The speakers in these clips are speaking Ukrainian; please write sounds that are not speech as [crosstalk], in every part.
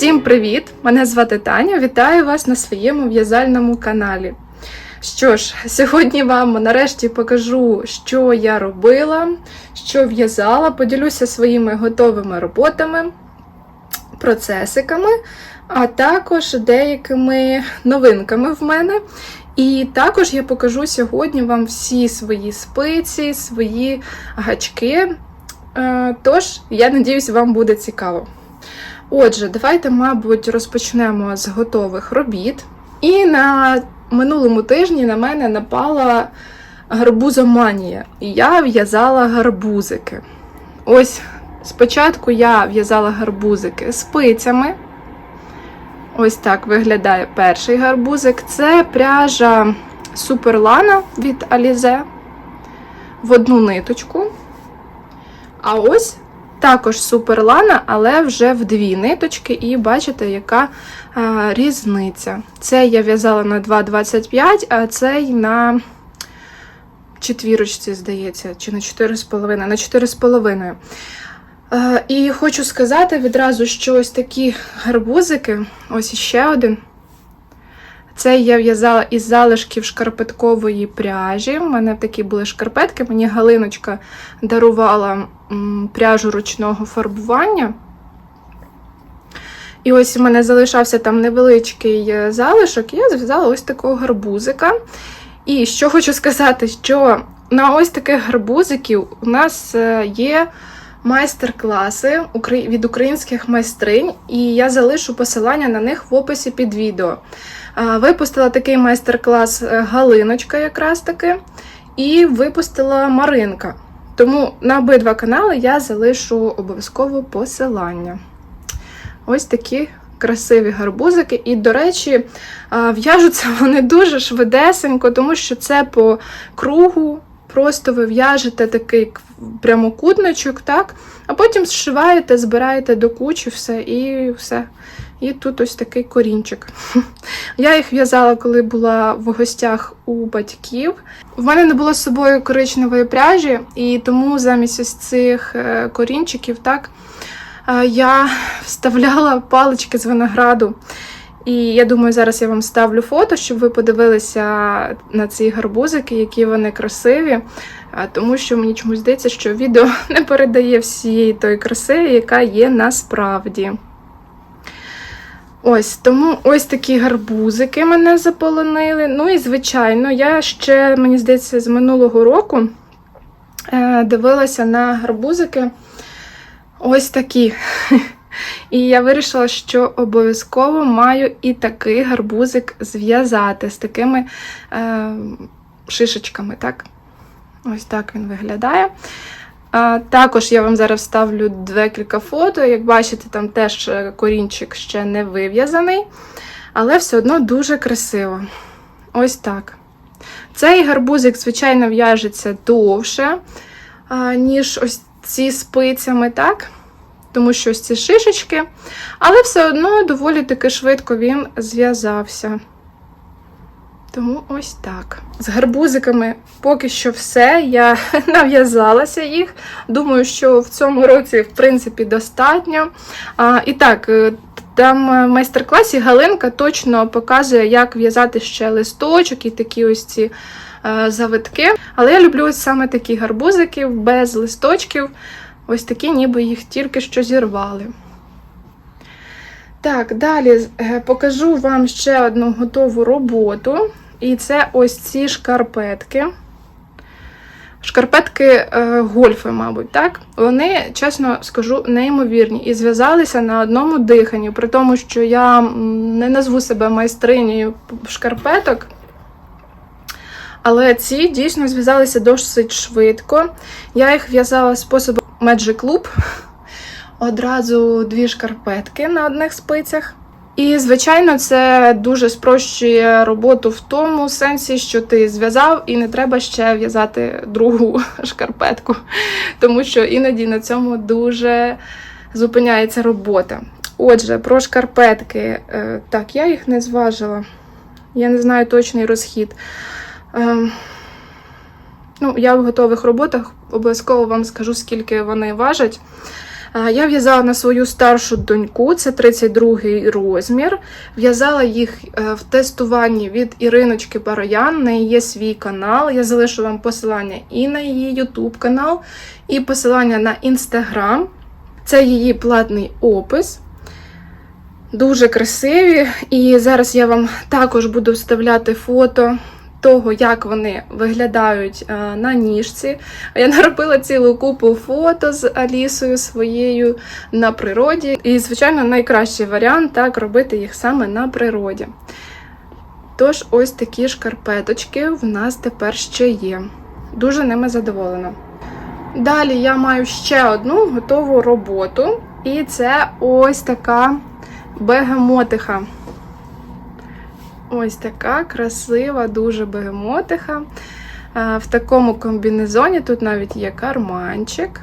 Всім привіт! Мене звати Таня. Вітаю вас на своєму в'язальному каналі. Що ж, сьогодні вам нарешті покажу, що я робила, що в'язала, поділюся своїми готовими роботами, процесиками, а також деякими новинками в мене. І також я покажу сьогодні вам всі свої спиці, свої гачки. Е, Тож, я надіюсь, вам буде цікаво. Отже, давайте, мабуть, розпочнемо з готових робіт. І на минулому тижні на мене напала гарбузоманія, і я в'язала гарбузики. Ось спочатку я в'язала гарбузики спицями. Ось так виглядає перший гарбузик. Це пряжа Суперлана від Alize в одну ниточку. А ось також суперлана, але вже в дві ниточки, і бачите, яка а, різниця. Це я в'язала на 2,25, а цей на четвірочці, здається, чи на 4,5, на 4,5. Е, І хочу сказати відразу, що ось такі гарбузики, ось іще один. Це я в'язала із залишків шкарпеткової пряжі. У мене такі були шкарпетки. Мені Галиночка дарувала пряжу ручного фарбування. І ось у мене залишався там невеличкий е, залишок, і я зв'язала ось такого гарбузика. І що хочу сказати, що на ось таких гарбузиків у нас е, є майстер-класи від українських майстринь, і я залишу посилання на них в описі під відео. Випустила такий майстер-клас е, Галиночка, якраз таки, і випустила Маринка. Тому на обидва канали я залишу обов'язково посилання. Ось такі красиві гарбузики. І, до речі, в'яжуться [laughs] вони дуже швидесенько, тому що це по кругу. Просто ви в'яжете такий прямокутничок, так? А потім зшиваєте, збираєте до кучі все і все. І тут ось такий корінчик. [laughs] Я їх в'язала, коли була в гостях у батьків. В мене не було з собою коричневої пряжі, і тому замість ось цих е, корінчиків, так, е, я [laughs] вставляла палички з винограду. І я думаю, зараз я вам ставлю фото, щоб ви подивилися на ці гарбузики, які вони красиві. Тому що мені чомусь здається, що відео [laughs] не передає всієї тої краси, яка є насправді. Ось, тому ось такі гарбузики мене заполонили. Ну і, звичайно, я ще, мені здається, з минулого року е, дивилася на гарбузики ось такі. [laughs] І я вирішила, що обов'язково маю і такий гарбузик зв'язати з такими е, шишечками, так? Ось так він виглядає. А, також я вам зараз ставлю декілька фото. Як бачите, там теж е, корінчик ще не вив'язаний, але все одно дуже красиво. Ось так. Цей гарбузик, звичайно, в'яжеться довше, ніж ось ці спицями, так? Тому що ось ці шишечки, але все одно доволі таки швидко він зв'язався. Тому ось так. З гарбузиками поки що все. Я [laughs] нав'язалася їх. Думаю, що в цьому році, в принципі, достатньо. А, і так, е, там в майстер-класі Галинка точно показує, як в'язати ще листочок і такі ось ці е, завитки. Але я люблю ось саме такі гарбузики без листочків. Ось такі, ніби їх тільки що зірвали. Так, далі е, покажу вам ще одну готову роботу. І це ось ці шкарпетки. Шкарпетки е, гольфи, мабуть, так? Вони, чесно скажу, неймовірні. І зв'язалися на одному диханні, при тому, що я не назву себе майстринею шкарпеток. Але ці дійсно зв'язалися досить швидко. Я їх в'язала способом Magic Loop. [laughs] Одразу дві шкарпетки на одних спицях. І, звичайно, це дуже спрощує роботу в тому сенсі, що ти зв'язав і не треба ще в'язати другу [laughs] шкарпетку, тому що іноді на цьому дуже зупиняється робота. Отже, про шкарпетки. Е, Так, я їх не зважила. Я не знаю точний розхід. Ну, я в готових роботах обов'язково вам скажу, скільки вони важать. Я в'язала на свою старшу доньку, це 32-й розмір. В'язала їх е, в тестуванні від Іриночки Бароян. На її свій канал. Я залишу вам посилання і на її YouTube канал, і посилання на Instagram. Це її платний опис. Дуже красиві. І зараз я вам також буду вставляти фото того, як вони виглядають е, на ніжці. Я [laughs] наробила цілу купу фото з Алісою своєю на природі. І, звичайно, найкращий варіант так робити їх саме на природі. Тож, ось такі шкарпеточки в нас тепер ще є. Дуже ними задоволена. Далі я маю ще одну готову роботу, і це ось така бегемотиха. Ось така красива, дуже бегемотиха. В такому комбінезоні тут навіть є карманчик.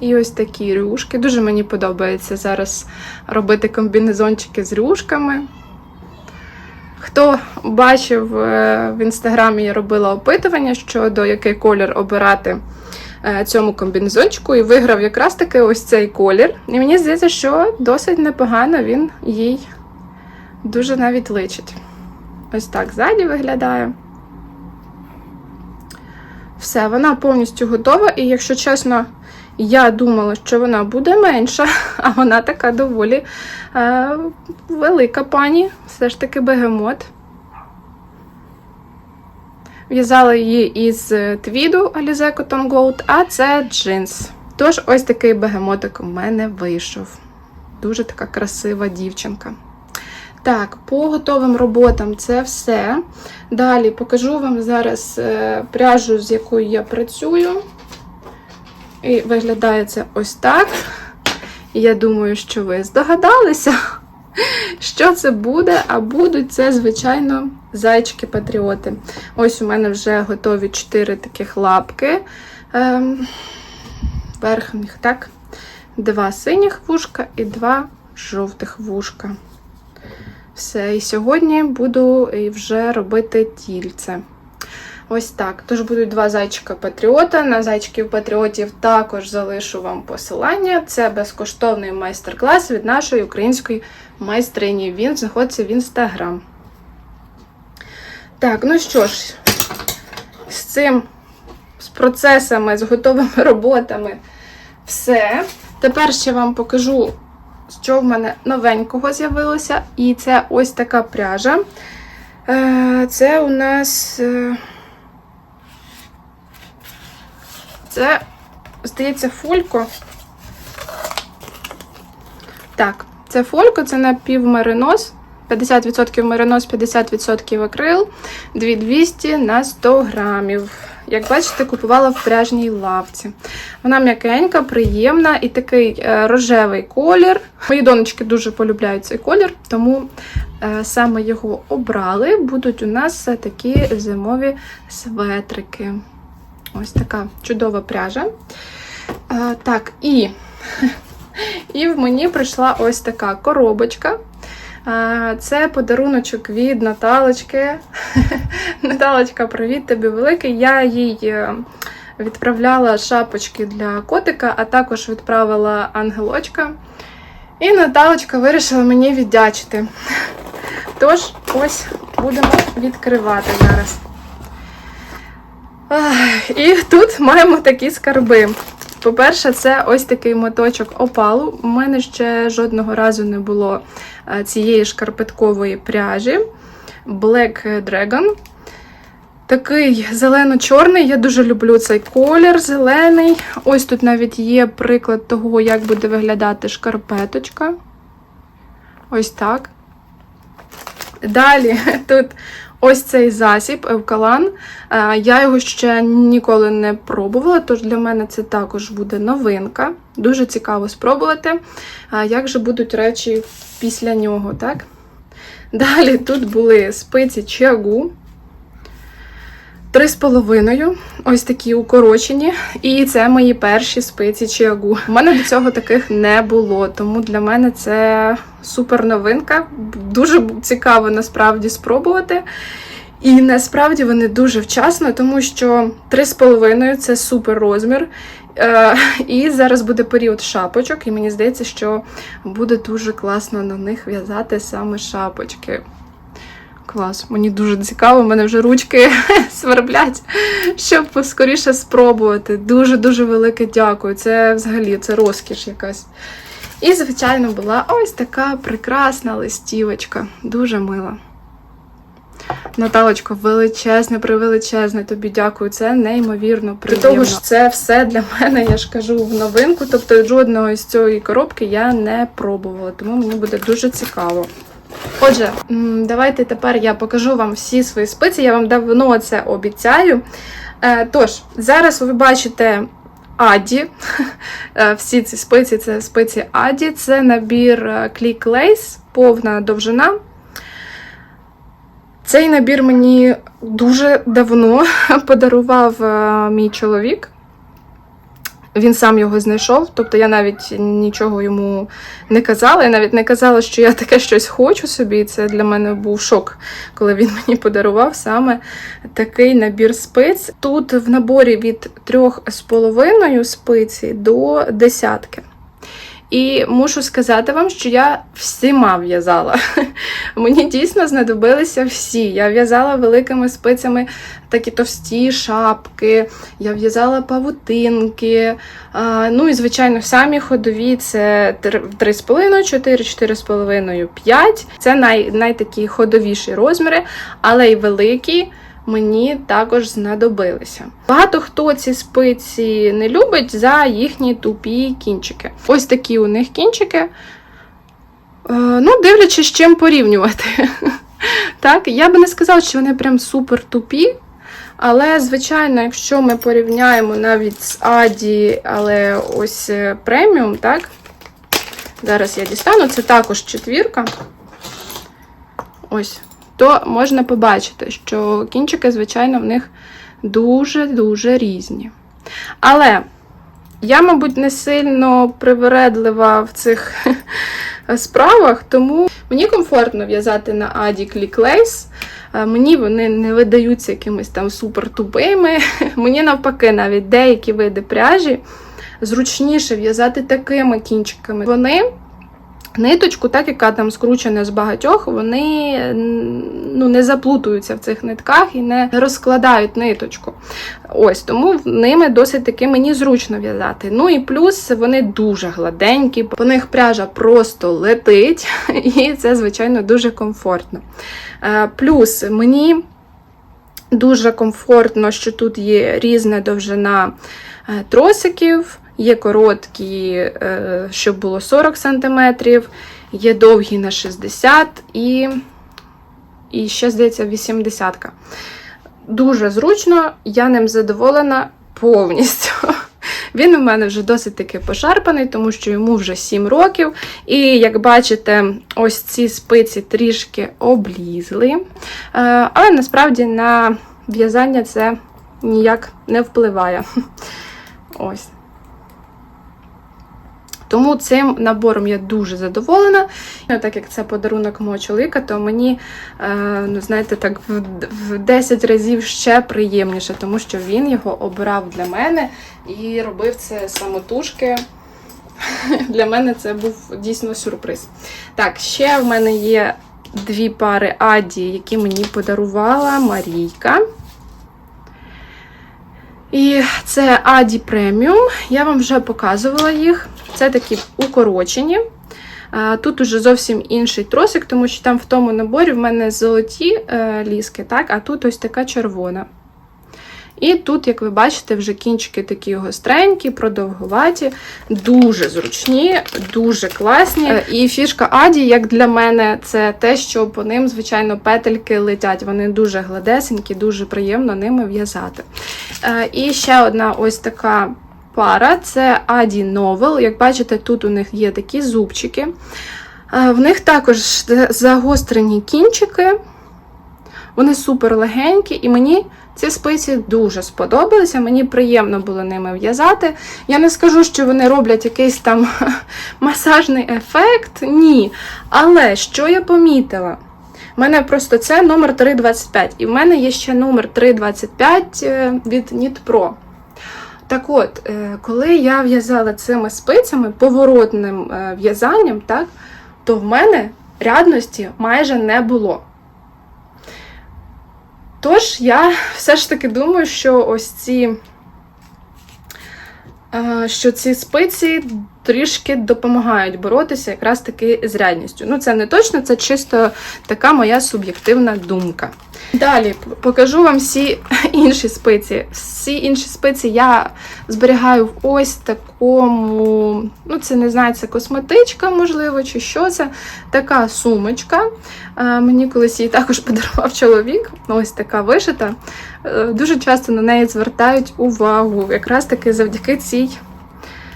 І ось такі рюшки. Дуже мені подобається зараз робити комбінезончики з рюшками. Хто бачив е, в інстаграмі, я робила опитування щодо який колір обирати е, цьому комбінезончику, і виграв якраз таки ось цей колір. І мені здається, що досить непогано він їй дуже навіть личить. Ось так ззаді виглядає. Все, вона повністю готова, і якщо чесно, я думала, що вона буде менша, [laughs] а вона така доволі е, велика пані, все ж таки бегемот. В'язала її із твіду Alize Cotton Gold, а це джинс. Тож, ось такий бегемотик у мене вийшов. Дуже така красива дівчинка. Так, по готовим роботам це все. Далі покажу вам зараз е, пряжу, з якою я працюю. І виглядає це ось так. Я думаю, що ви здогадалися, [laughs] що це буде, а будуть це, звичайно, зайчики-патріоти. Ось у мене вже готові 4 таких лапки. Ем, верхніх, так? Два синіх вушка і два жовтих вушка. Все, і сьогодні буду вже робити тільце. Ось так. Тож будуть два зайчика патріота. На зайчиків патріотів також залишу вам посилання. Це безкоштовний майстер-клас від нашої української майстрині. Він знаходиться в інстаграм. Так, ну що ж, з цим, з процесами, з готовими [laughs] роботами все. Тепер ще вам покажу що в мене новенького з'явилося. І це ось така пряжа. Е, Це у нас. е, Це, здається, фолько. Так, це фолько, це напівмеринос. 50% меринос, 50% акрил, 2200 на 100 грамів. Як бачите, купувала в пряжній лавці. Вона м'якенька, приємна і такий е, рожевий колір. Мої донечки дуже полюбляють цей колір, тому е, саме його обрали. Будуть у нас такі зимові светрики. Ось така чудова пряжа. Е, так, і, [laughs] і в мені прийшла ось така коробочка. Це подаруночок від Наталочки. [laughs] Наталочка, привіт тобі великий. Я їй е, відправляла шапочки для котика, а також відправила ангелочка. І Наталочка вирішила мені віддячити. [laughs] Тож, ось будемо відкривати зараз. І тут маємо такі скарби. По-перше, це ось такий моточок опалу. У мене ще жодного разу не було е, цієї шкарпеткової пряжі Black Dragon. Такий зелено-чорний. Я дуже люблю цей колір зелений. Ось тут навіть є приклад того, як буде виглядати шкарпеточка. Ось так. Далі [laughs] тут ось цей засіб Евкалан. Е, Я його ще ніколи не пробувала, тож для мене це також буде новинка. Дуже цікаво спробувати, як же будуть речі після нього, так? Далі тут були спиці чагу. Три з половиною, ось такі укорочені. І це мої перші спиці чиагу. У мене до цього таких не було, тому для мене це супер новинка. Дуже цікаво насправді спробувати. І насправді вони дуже вчасно, тому що 3,5 це супер розмір. Е, І зараз буде період шапочок, і мені здається, що буде дуже класно на них в'язати саме шапочки. Клас, мені дуже цікаво, в мене вже ручки [laughs] сверблять, щоб скоріше спробувати. Дуже-дуже велике дякую. Це взагалі це розкіш якась. І, звичайно, була ось така прекрасна листівочка. Дуже мила. Наталочко, величезне, превеличезне тобі дякую. Це неймовірно приємно. До того ж, це все для мене, я ж кажу, в новинку. Тобто жодного з цієї коробки я не пробувала, тому мені буде дуже цікаво. Отже, давайте тепер я покажу вам всі свої спиці. Я вам давно це обіцяю. Е, Тож, зараз ви бачите Аді. [laughs] Е, Всі ці спиці це спиці Аді. Це набір е, Click Lace, повна довжина. Цей набір мені дуже давно [laughs] подарував мій чоловік. Він сам його знайшов, тобто я навіть нічого йому не казала. Я навіть не казала, що я таке щось хочу собі. Це для мене був шок, коли він [laughs] мені подарував саме такий набір спиць. Тут в наборі від трьох з половиною спиці до десятки. І мушу сказати вам, що я всіма в'язала. [laughs] Мені дійсно знадобилися всі. Я в'язала великими спицями такі товсті шапки, я в'язала павутинки. Ну і, звичайно, самі ходові це 3,5, 4, 4,5, 5. Це най, найтакі ходовіші розміри, але й великі мені також знадобилися. Багато хто ці спиці не любить за їхні тупі кінчики. Ось такі у них кінчики. Е, ну, дивлячись, з чим порівнювати. [laughs] Так, я би не сказала, що вони прям супер тупі. Але, звичайно, якщо ми порівняємо навіть з Аді, але ось е, преміум, так? Зараз я дістану, це також четвірка. Ось то можна побачити, що кінчики, звичайно, в них дуже-дуже різні. Але я, мабуть, не сильно привередлива в цих [laughs] справах, тому мені комфортно в'язати на Аді кліклейс. Мені вони не видаються якимись там супер тупими. [laughs] Мені навпаки, навіть деякі види пряжі зручніше в'язати такими кінчиками. Вони Ниточку, так яка там скручена з багатьох, вони ну, не заплутуються в цих нитках і не розкладають ниточку. Ось, Тому ними досить таки мені зручно в'язати. Ну і плюс вони дуже гладенькі, по них пряжа просто летить, [laughs] і це, звичайно, дуже комфортно. Е, плюс мені дуже комфортно, що тут є різна довжина е, тросиків. Є короткі, е, щоб було 40 см, є довгі на 60 і і ще, здається, 80 -ка. Дуже зручно, я ним задоволена повністю. [laughs] Він у мене вже досить таки пошарпаний, тому що йому вже 7 років. І, як бачите, ось ці спиці трішки облізли. Е, але насправді на в'язання це ніяк не впливає. [laughs] Ось. Тому цим набором я дуже задоволена. Так як це подарунок мого чоловіка, то мені, е, ну знаєте, так в 10 разів ще приємніше, тому що він його обрав для мене і робив це самотужки. [laughs] Для мене це був дійсно сюрприз. Так, ще в мене є дві пари Аді, які мені подарувала Марійка. І це Аді преміум. Я вам вже показувала їх. Це такі укорочені. Тут уже зовсім інший тросик, тому що там в тому наборі в мене золоті е, ліски, так, а тут ось така червона. І тут, як ви бачите, вже кінчики такі гостренькі, продовгуваті, дуже зручні, дуже класні. Е, і фішка Аді, як для мене, це те, що по ним, звичайно, петельки летять. Вони дуже гладесенькі, дуже приємно ними в'язати. Е, і ще одна ось така пара це Аді Novel. Як бачите, тут у них є такі зубчики. Е, в них також загострені кінчики. Вони супер легенькі, і мені ці спиці дуже сподобалися. Мені приємно було ними в'язати. Я не скажу, що вони роблять якийсь там [laughs] масажний ефект. Ні. Але що я помітила? У мене просто це номер 325, і в мене є ще номер 325 е, від Knit Так от, е, коли я в'язала цими спицями поворотним е, в'язанням, так, то в мене рядності майже не було. Тож я все ж таки думаю, що ось ці, е, що ці спиці трішки допомагають боротися якраз таки з рядністю. Ну, це не точно, це чисто така моя суб'єктивна думка. Далі покажу вам всі [laughs] інші спиці. Всі інші спиці я зберігаю в ось такому, ну це не знаю, це косметичка, можливо, чи що це. Така сумочка. Е, Мені колись її також [laughs] подарував чоловік. Ось така вишита. Е, Дуже часто на неї звертають увагу, якраз таки завдяки цій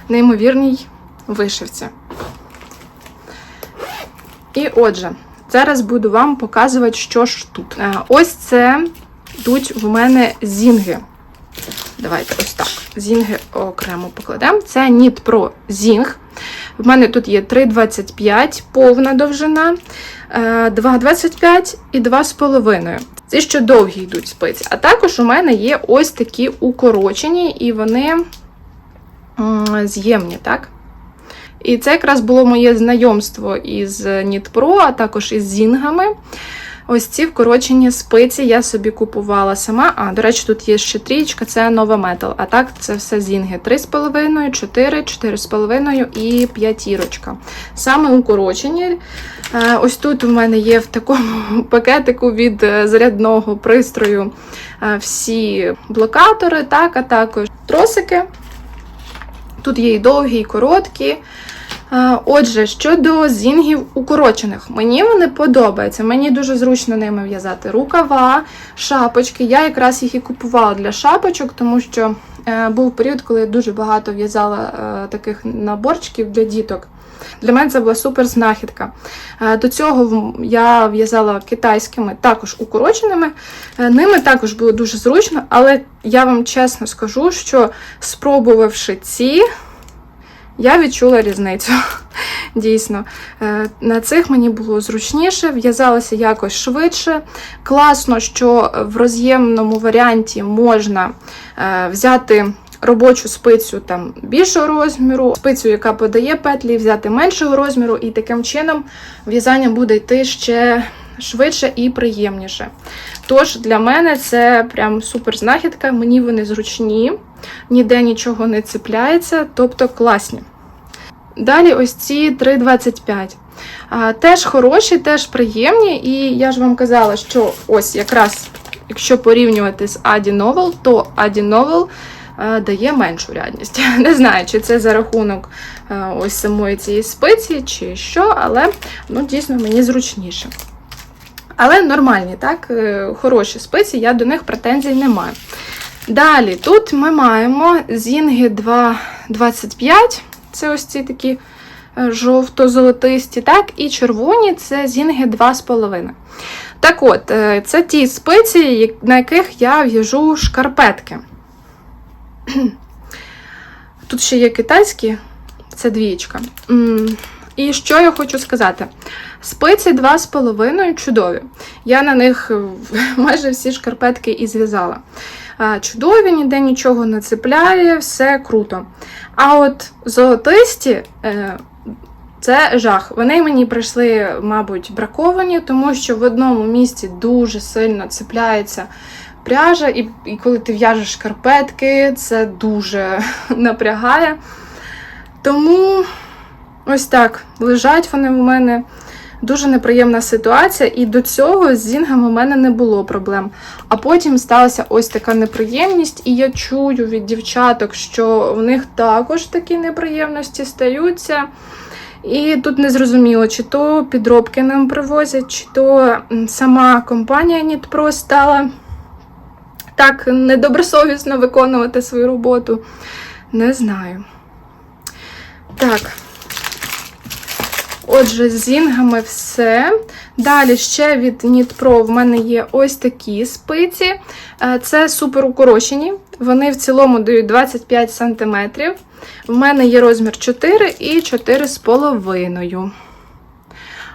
неймовірній вишивці. І отже, зараз буду вам показувати, що ж тут. Е, Ось це йдуть в мене зінги. Давайте ось так. Зінги окремо покладемо. Це Knit Pro Зінг. В мене тут є 3,25 повна довжина, е, 2,25 і 2,5. Ці що довгі йдуть спиці. А також у мене є ось такі укорочені, і вони з'ємні, так? І це якраз було моє знайомство із Pro, а також із зінгами. Ось ці вкорочені спиці я собі купувала сама. А, до речі, тут є ще трієчка, це Nova Metal. А так, це все зінги 3,5, 4, 4,5 і п'ятірочка. Саме укорочені. Е, Ось тут у мене є в такому [laughs] пакетику від е, зарядного пристрою е, всі блокатори, так, а також тросики. Тут є і довгі, і короткі. Отже, щодо зінгів укорочених, мені вони подобаються. Мені дуже зручно ними в'язати рукава, шапочки. Я якраз їх і купувала для шапочок, тому що е, був період, коли я дуже багато в'язала е, таких наборчиків для діток. Для мене це була супер знахідка. Е, До цього я в'язала китайськими, також укороченими. Ними також було дуже зручно, але я вам чесно скажу, що спробувавши ці, я відчула різницю. [laughs] Дійсно, Е, на цих мені було зручніше, в'язалося якось швидше. Класно, що в роз'ємному варіанті можна е, взяти робочу спицю там більшого розміру, спицю, яка подає петлі, взяти меншого розміру, і таким чином в'язання буде йти ще швидше і приємніше. Тож для мене це прям супер знахідка, мені вони зручні, ніде нічого не цепляється, тобто класні. Далі ось ці 3,25. Теж хороші, теж приємні, і я ж вам казала, що ось якраз, якщо порівнювати з Adi Novel, то Adi Novel е, дає меншу рядність. [laughs] Не знаю, чи це за рахунок е, ось самої цієї спиці, чи що, але ну, дійсно мені зручніше. Але нормальні, так, е, хороші спиці, я до них претензій не маю. Далі, тут ми маємо зінги 2,25. Це ось ці такі е, жовто-золотисті, так, і червоні це зінги 2,5. Так от, е, це ті спиці, на яких я в'яжу шкарпетки. [clears throat] Тут ще є китайські, це двієчка. І що я хочу сказати? Спиці 2,5 чудові. Я на них е, [laughs] майже всі шкарпетки і зв'язала. Чудові, ніде нічого не цепляє, все круто. А от золотисті е, це жах. Вони мені прийшли, мабуть, браковані, тому що в одному місці дуже сильно цепляється пряжа, і, і коли ти в'яжеш шкарпетки, це дуже [laughs] напрягає. Тому ось так лежать вони в мене. Дуже неприємна ситуація, і до цього з зінгами у мене не було проблем. А потім сталася ось така неприємність, і я чую від дівчаток, що в них також такі неприємності стаються. І тут не зрозуміло, чи то підробки нам привозять, чи то сама компанія Нітпро стала так недобросовісно виконувати свою роботу. Не знаю. Так. Отже, з зінгами все. Далі ще від Pro в мене є ось такі спиці. Е, Це супер укорочені. Вони в цілому дають 25 см. В мене є розмір 4 і 4,5.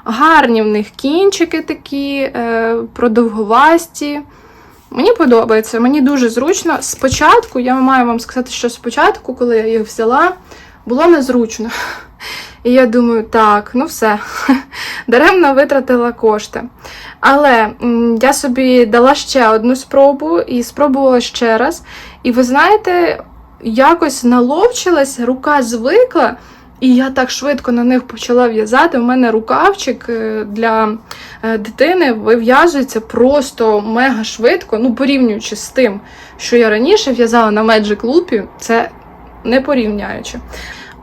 Гарні в них кінчики такі, е, продовгувасті. Мені подобається, мені дуже зручно. Спочатку, я маю вам сказати, що спочатку, коли я їх взяла, було незручно. І я думаю, так, ну все, [laughs] даремно витратила кошти. Але я собі дала ще одну спробу і спробувала ще раз. І ви знаєте, якось наловчилась, рука звикла, і я так швидко на них почала в'язати. У мене рукавчик е, для е, дитини вив'язується просто мега швидко, ну порівнюючи з тим, що я раніше в'язала на Magic Loop, це не порівняючи.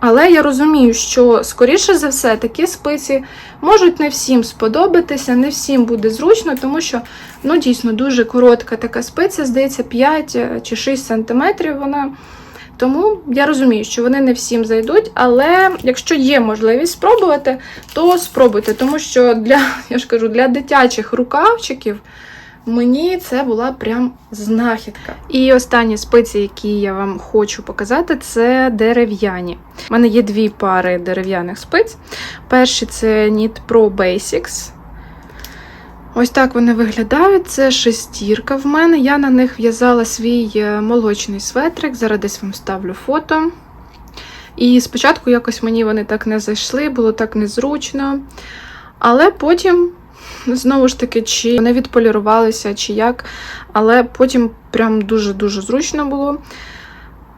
Але я розумію, що скоріше за все такі спиці можуть не всім сподобатися, не всім буде зручно, тому що ну дійсно дуже коротка така спиця, здається, 5 чи 6 см вона. Тому я розумію, що вони не всім зайдуть, але якщо є можливість спробувати, то спробуйте, тому що для, [laughs] я ж кажу, для дитячих рукавчиків мені це була прям знахідка. І останні спиці, які я вам хочу показати, це дерев'яні. У мене є дві пари дерев'яних спиць. Перші це Knit Pro Basics. Ось так вони виглядають. Це шестірка в мене. Я на них в'язала свій е, молочний светрик. Зараз десь вам ставлю фото. І спочатку якось мені вони так не зайшли, було так незручно. Але потім, знову ж таки, чи вони відполірувалися, чи як. Але потім прям дуже-дуже зручно було.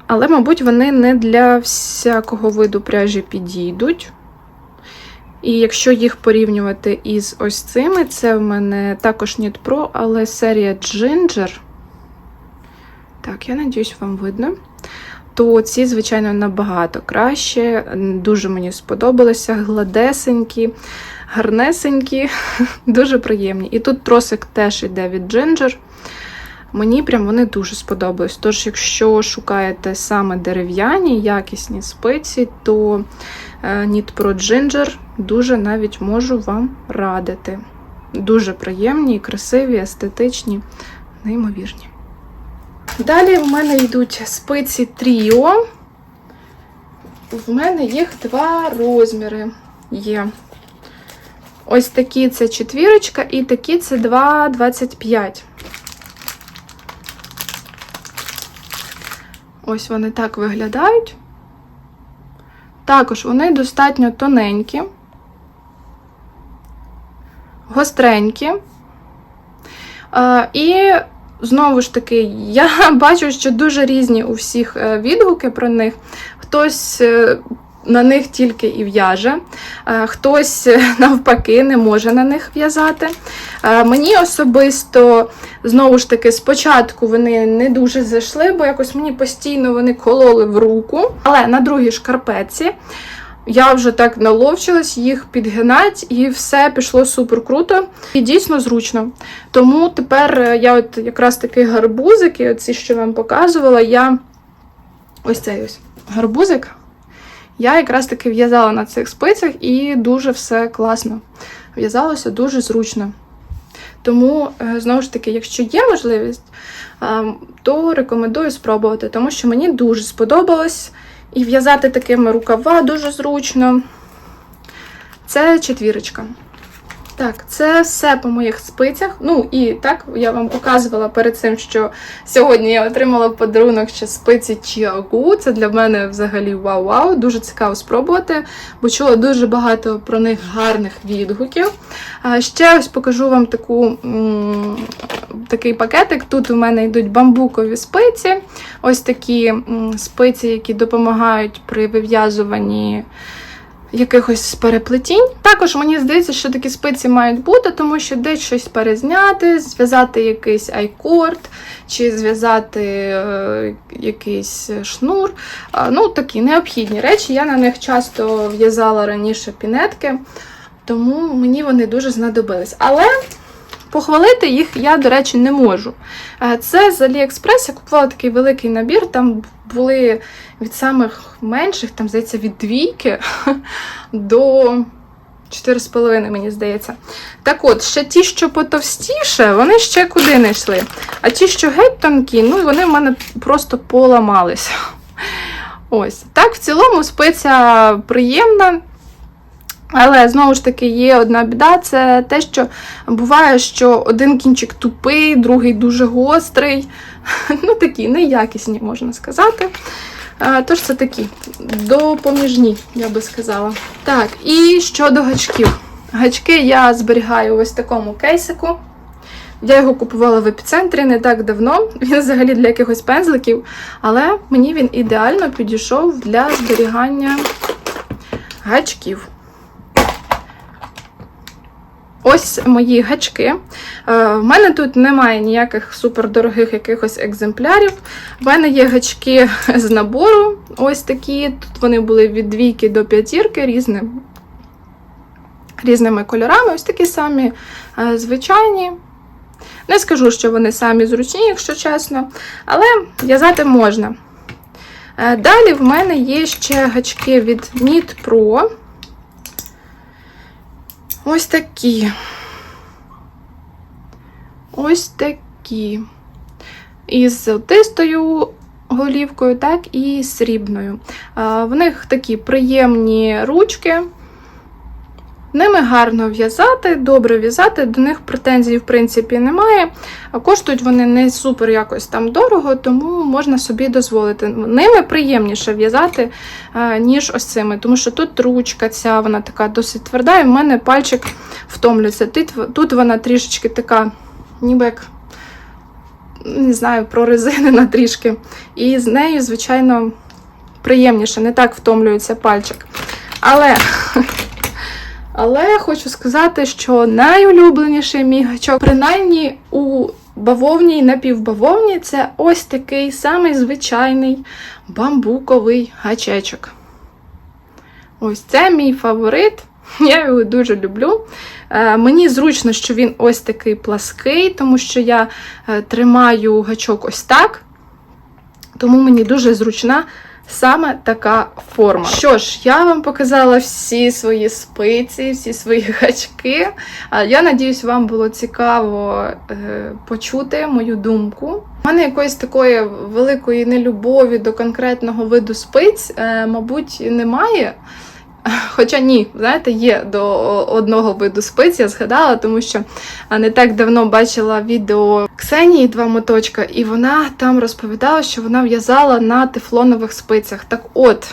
Але, мабуть, вони не для всякого виду пряжі підійдуть. І якщо їх порівнювати із ось цими, це в мене також Knit Pro, але серія Ginger. Так, я надіюсь, вам видно. То ці, звичайно, набагато краще. Дуже мені сподобалися. Гладесенькі, гарнесенькі, [laughs] дуже приємні. І тут тросик теж йде від Ginger. Мені прям вони дуже сподобались. Тож, якщо шукаєте саме дерев'яні, якісні спиці, то е, Knit Pro Ginger дуже навіть можу вам радити. Дуже приємні, красиві, естетичні, неймовірні. Далі в мене йдуть спиці Тріо. В мене їх два розміри є. Ось такі це четвірочка, і такі це 2,25. Ось вони так виглядають. Також вони достатньо тоненькі, гостренькі. Е, І знову ж таки, я [laughs] бачу, що дуже різні у всіх е, відгуки про них. Хтось е, на них тільки і в'яже, е, хтось е, [laughs] навпаки не може на них в'язати. Е, Мені особисто, знову ж таки, спочатку вони не дуже зайшли, бо якось мені постійно вони кололи в руку. Але на другій шкарпетці я вже так наловчилась їх підгинати, і все пішло супер круто і дійсно зручно. Тому тепер я от якраз таки гарбузики, оці, що вам показувала, я ось цей ось гарбузик. Я якраз таки в'язала на цих спицях і дуже все класно. В'язалося дуже зручно. Тому, е, знову ж таки, якщо є можливість, е, то рекомендую спробувати, тому що мені дуже сподобалось. І в'язати такими рукава дуже зручно. Це четвірочка. Так, це все по моїх спицях. Ну і так, я вам показувала перед цим, що сьогодні я отримала подарунок ще спиці Чіагу. Це для мене взагалі вау-вау. Дуже цікаво спробувати, бо чула дуже багато про них гарних відгуків. Ще ось покажу вам таку, такий пакетик. Тут у мене йдуть бамбукові спиці. Ось такі спиці, які допомагають при вив'язуванні якихось переплетінь. Також мені здається, що такі спиці мають бути, тому що десь щось перезняти, зв'язати якийсь айкорд, чи зв'язати е, якийсь шнур. Е, ну, такі необхідні речі. Я на них часто в'язала раніше пінетки, тому мені вони дуже знадобились. Але. Похвалити їх я, до речі, не можу. Е, Це з Aliexpress, я купувала такий великий набір, там були від самих менших, там, здається, від двійки [laughs] до 4,5, мені здається. Так от, ще ті, що потовстіше, вони ще куди не йшли. А ті, що геть тонкі, ну вони в мене просто поламалися. [laughs] Ось. Так, в цілому спиця приємна. Але знову ж таки є одна біда, це те, що буває, що один кінчик тупий, другий дуже гострий. [laughs] Ну, такі неякісні, можна сказати. Тож це такі допоміжні, я би сказала. Так, і щодо гачків. Гачки я зберігаю ось такому кейсику. Я його купувала в епіцентрі не так давно. Він взагалі для якихось пензликів, але мені він ідеально підійшов для зберігання гачків. Ось мої гачки. Е, В мене тут немає ніяких супердорогих якихось екземплярів. В мене є гачки з набору. Ось такі. Тут вони були від двійки до п'ятірки різним, різними кольорами. Ось такі самі е, звичайні. Не скажу, що вони самі зручні, якщо чесно, але в'язати можна. Е, Далі в мене є ще гачки від Knit Pro. Ось такі. Ось такі. Із золотистою голівкою, так і срібною. В них такі приємні ручки. Ними гарно в'язати, добре в'язати, до них претензій, в принципі, немає. Коштують вони не супер якось там дорого, тому можна собі дозволити. Ними приємніше в'язати, ніж ось цими, тому що тут ручка ця, вона така досить тверда, і в мене пальчик втомлюється. Тут, тут вона трішечки така, ніби як, не знаю, прорезинена трішки. І з нею, звичайно, приємніше, не так втомлюється пальчик. Але. Але хочу сказати, що найулюбленіший мій гачок, принаймні у бавовні і напівбавовні, це ось такий самий звичайний бамбуковий гачечок. Ось це мій фаворит. Я його дуже люблю. Е, мені зручно, що він ось такий плаский, тому що я е, тримаю гачок ось так. Тому мені дуже зручна саме така форма. Що ж, я вам показала всі свої спиці, всі свої [laughs] гачки. Я надіюсь, вам було цікаво е, почути мою думку. У мене якоїсь такої великої нелюбові до конкретного виду спиць, е, мабуть, немає. Хоча ні, знаєте, є до одного виду спиць, я згадала, тому що не так давно бачила відео Ксенії два моточка, і вона там розповідала, що вона в'язала на тефлонових спицях. Так от,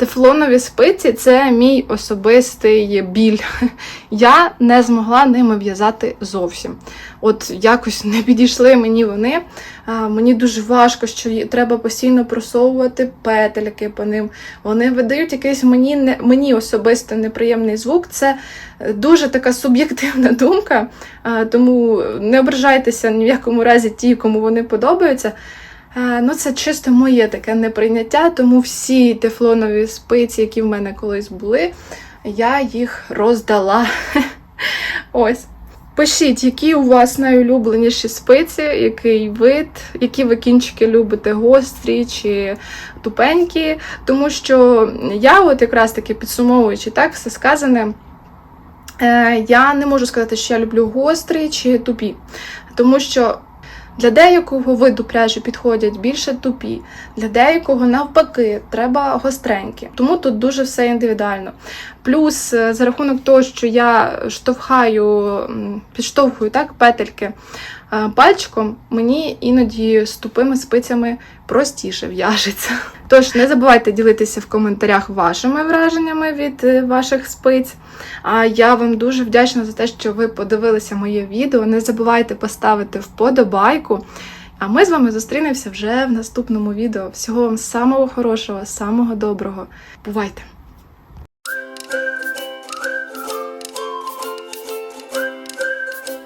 тефлонові спиці це мій особистий біль. [laughs] Я не змогла ними в'язати зовсім. От якось не підійшли мені вони. Мені дуже важко, що треба постійно просовувати петельки по ним. Вони видають якийсь мені мені особисто неприємний звук. Це е, дуже така суб'єктивна [laughs] думка, тому не ображайтеся ні в якому разі ті, кому вони подобаються. Е, Ну, це чисто моє таке неприйняття, тому всі тефлонові спиці, які в мене колись були, я їх роздала. [laughs] Ось. Пишіть, які у вас найулюбленіші спиці, який вид, які ви кінчики любите, гострі чи тупенькі. Тому що я, от якраз таки підсумовуючи так, все сказане, е, я не можу сказати, що я люблю гострі чи тупі. Тому що для деякого виду пряжі підходять більше тупі, для деякого навпаки треба гостренькі. Тому тут дуже все індивідуально. Плюс, е, за рахунок того, що я штовхаю, підштовхую так, петельки пальчиком, мені іноді з тупими спицями простіше в'яжеться. Тож не забувайте ділитися в коментарях вашими враженнями від е, ваших спиць. А я вам дуже вдячна за те, що ви подивилися моє відео. Не забувайте поставити вподобайку. А ми з вами зустрінемося вже в наступному відео. Всього вам самого хорошого, самого доброго. Бувайте!